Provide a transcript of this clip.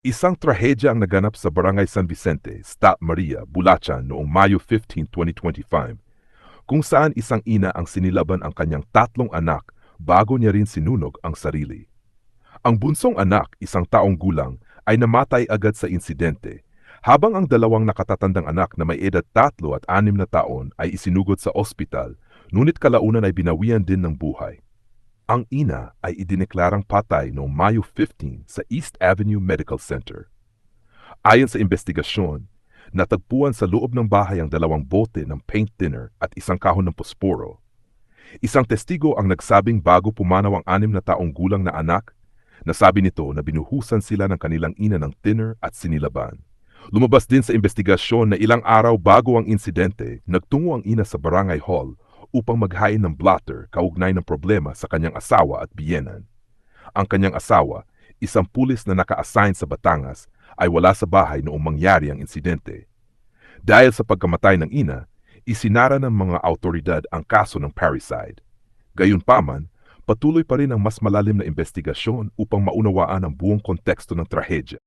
Isang trahedya ang naganap sa Barangay San Vicente, Stat Maria, Bulacan noong Mayo 15, 2025, kung saan isang ina ang sinilaban ang kanyang tatlong anak bago niya rin sinunog ang sarili. Ang bunsong anak, isang taong gulang, ay namatay agad sa insidente, habang ang dalawang nakatatandang anak na may edad tatlo at anim na taon ay isinugod sa ospital, ngunit kalaunan ay binawian din ng buhay. Ang ina ay idineklarang patay noong Mayo 15 sa East Avenue Medical Center. Ayon sa investigasyon, natagpuan sa loob ng bahay ang dalawang bote ng paint thinner at isang kahon ng posporo. Isang testigo ang nagsabing bago pumanaw ang anim na taong gulang na anak, nasabi nito na binuhusan sila ng kanilang ina ng thinner at sinilaban. Lumabas din sa investigasyon na ilang araw bago ang insidente, nagtungo ang ina sa barangay hall upang maghain ng blotter kaugnay ng problema sa kanyang asawa at biyenan. Ang kanyang asawa, isang pulis na naka-assign sa Batangas, ay wala sa bahay noong mangyari ang insidente. Dahil sa pagkamatay ng ina, isinara ng mga autoridad ang kaso ng parricide. Gayunpaman, patuloy pa rin ang mas malalim na investigasyon upang maunawaan ang buong konteksto ng trahedya.